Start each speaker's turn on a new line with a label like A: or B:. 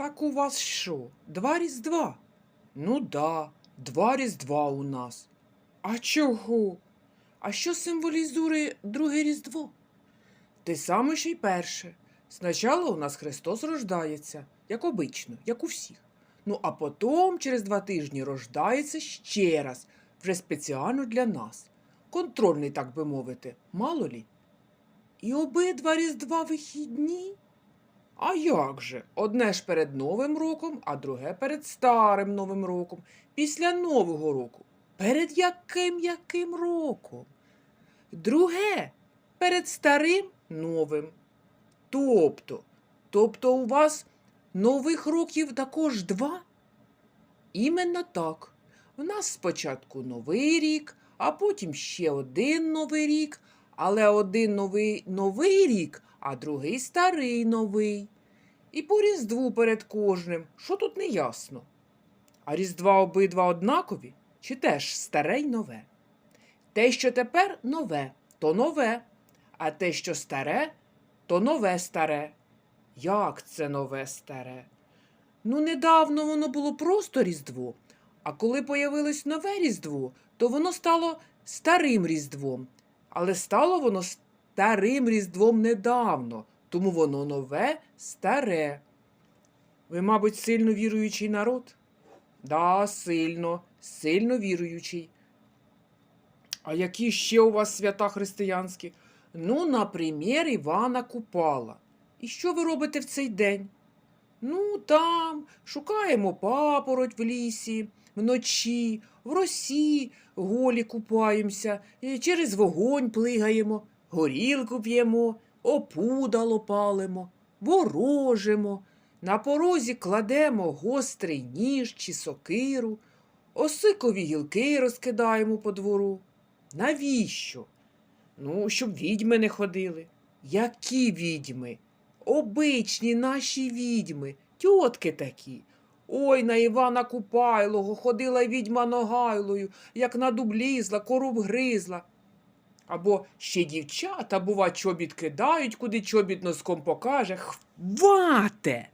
A: Так у вас що? Два різдва? Ну да, два різдва у нас. А чого? А що символізує друге різдво? Те саме, що й перше. Спочатку у нас Христос рождається, як обично, як у всіх. Ну а потім через два тижні рождається ще раз, вже спеціально для нас. Контрольний, так би мовити, мало лі. І обидва різдва вихідні? А як же? Одне ж перед Новим роком, а друге перед Старим Новим роком, після Нового року. Перед яким яким роком? Друге перед старим новим. Тобто, тобто у вас нових років також два? Іменно так. У нас спочатку новий рік, а потім ще один новий рік, але один новий новий рік, а другий старий новий. І по різдву перед кожним, що тут не ясно. А різдва обидва однакові, чи теж старе й нове? Те, що тепер нове, то нове, а те, що старе, то нове старе. Як це нове старе? Ну, недавно воно було просто Різдво, а коли появилось нове Різдво, то воно стало старим Різдвом. Але стало воно старим Різдвом недавно, тому воно нове старе. Ви, мабуть, сильно віруючий народ? Да, сильно, сильно віруючий. А які ще у вас свята християнські? Ну, наприклад, Івана Купала. І що ви робите в цей день? Ну, там шукаємо папороть в лісі, вночі, в росі голі купаємося, через вогонь плигаємо, горілку п'ємо, опудало палимо, ворожимо, на порозі кладемо гострий ніж чи сокиру, осикові гілки розкидаємо по двору. Навіщо? Ну, щоб відьми не ходили. Які відьми? Обичні наші відьми, тьотки такі. Ой, на Івана Купайлого ходила відьма ногайлою, як на дублізла, коруб гризла. Або ще дівчата, бува, чобіт кидають, куди чобіт носком покаже. Хвате!